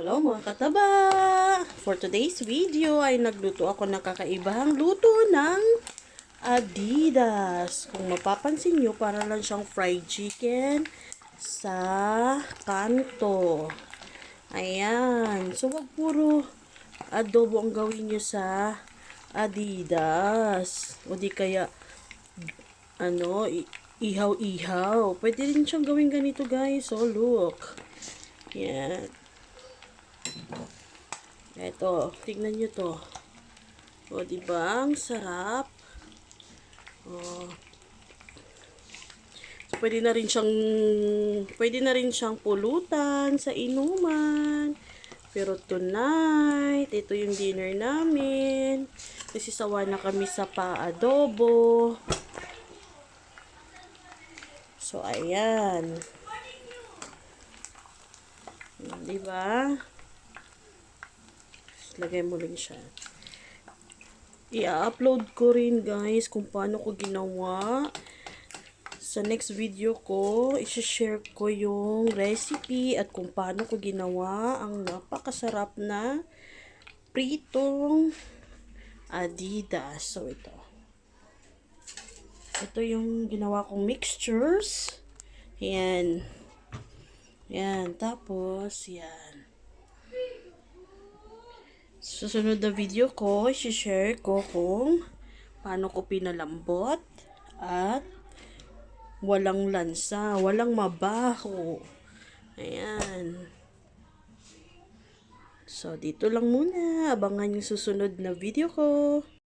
Hello mga kataba! For today's video ay nagluto ako ng kakaibahang luto ng Adidas. Kung mapapansin nyo, para lang siyang fried chicken sa kanto. Ayan. So, wag puro adobo ang gawin nyo sa Adidas. O di kaya, ano, ihaw-ihaw. Pwede rin siyang gawin ganito guys. So, look. Yan. Eto, tignan nyo to. O, di ba? Ang sarap. O. Pwede na rin siyang, pwede na rin siyang pulutan sa inuman. Pero tonight, ito yung dinner namin. Kasi sawa na kami sa pa-adobo. So, ayan. Di ba? Lagay mo lang siya. I-upload ko rin guys kung paano ko ginawa. Sa next video ko, isi-share ko yung recipe at kung paano ko ginawa ang napakasarap na pritong Adidas. So, ito. Ito yung ginawa kong mixtures. Yan. Yan. Tapos, yan. Susunod na video ko, share ko kung paano ko pinalambot at walang lansa, walang mabaho. Ayan. So, dito lang muna. Abangan yung susunod na video ko.